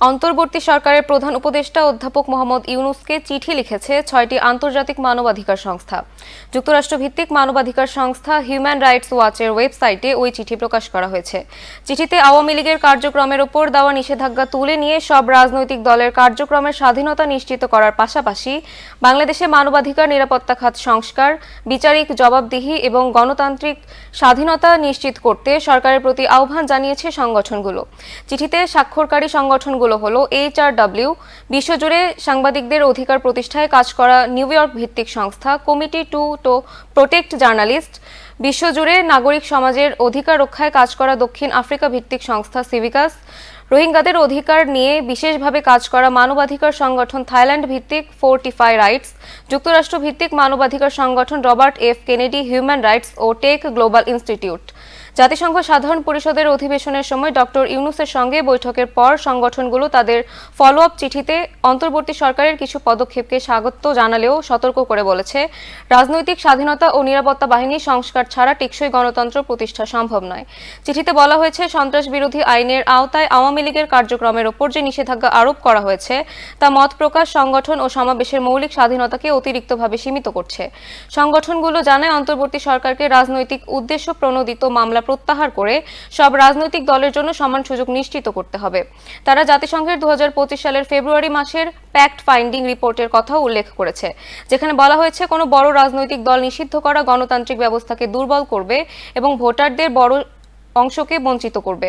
অন্তর্বর্তী সরকারের প্রধান উপদেষ্টা অধ্যাপক মোহাম্মদ ইউনুসকে চিঠি লিখেছে ছয়টি আন্তর্জাতিক মানবাধিকার সংস্থা। যুক্তরাষ্ট্র ভিত্তিক মানবাধিকার সংস্থা হিউম্যান রাইটস ওয়াচের ওয়েবসাইটে ওই চিঠি প্রকাশ করা হয়েছে। চিঠিতে আওয়ামী লীগের কার্যক্রমের ওপর দেওয়া নিষেধাজ্ঞা তুলে নিয়ে সব রাজনৈতিক দলের কার্যক্রমের স্বাধীনতা নিশ্চিত করার পাশাপাশি বাংলাদেশে মানবাধিকার নিরাপত্তা খাত সংস্কার, বিচারিক জবাবদিহি এবং গণতান্ত্রিক স্বাধীনতা নিশ্চিত করতে সরকারের প্রতি আহ্বান জানিয়েছে সংগঠনগুলো। চিঠিতে স্বাক্ষরকারী সংগঠনগুলো হলো এইচআরডব্লিউ বিশ্বজুড়ে সাংবাদিকদের অধিকার প্রতিষ্ঠায় কাজ করা নিউ ইয়র্ক ভিত্তিক সংস্থা, committee to to protect journalist. বিশ্বজুড়ে নাগরিক সমাজের অধিকার রক্ষায় কাজ করা দক্ষিণ আফ্রিকা ভিত্তিক সংস্থা, সিভিকাস। রোহিঙ্গাদের অধিকার নিয়ে বিশেষভাবে কাজ করা মানবাধিকার সংগঠন থাইল্যান্ড ভিত্তিক, ফোর্টিফাই রাইটস। যুক্তরাষ্ট্র ভিত্তিক মানবাধিকার সংগঠন Robert F Kennedy, Human Rights ও টেক গ্লোবাল ইনস্টিটিউট। জাতিসংঘ সাধারণ পরিষদের অধিবেশনের সময় ডক্টর ইউনুসের সঙ্গে বৈঠকের পর সংগঠনগুলো তাদের ফলো আপ চিঠিতে অন্তর্বর্তী সরকারের কিছু পদক্ষেপকে স্বাগত জানালেও সতর্ক করে বলেছে, রাজনৈতিক স্বাধীনতা ও নিরাপত্তা বাহিনী সংস্কার ছাড়া টেকসই গণতন্ত্র প্রতিষ্ঠা সম্ভব নয়। চিঠিতে বলা হয়েছে, সন্ত্রাস বিরোধী আইনের আওতায় আওয়ামী লীগের কার্যক্রমের ওপর যে নিষেধাজ্ঞা আরোপ করা হয়েছে, তা মত প্রকাশ, সংগঠন ও সমাবেশের মৌলিক স্বাধীনতাকে অতিরিক্তভাবে সীমিত করছে। সংগঠনগুলো জানায়, অন্তর্বর্তী সরকারকে রাজনৈতিক উদ্দেশ্য প্রণোদিত মামলা প্রত্যাহার করে সব রাজনৈতিক দলের জন্য সমান সুযোগ নিশ্চিত করতে হবে। তারা জাতিসংঘের দু হাজার পঁচিশ সালের ফেব্রুয়ারি মাসের প্যাক্ট ফাইন্ডিং রিপোর্টের কথা উল্লেখ করেছে, যেখানে বলা হয়েছে কোনো বড় রাজনৈতিক দল নিষিদ্ধ করা গণতান্ত্রিক ব্যবস্থাকে দুর্বল করবে এবং ভোটারদের বড় অংশকে বঞ্চিত করবে।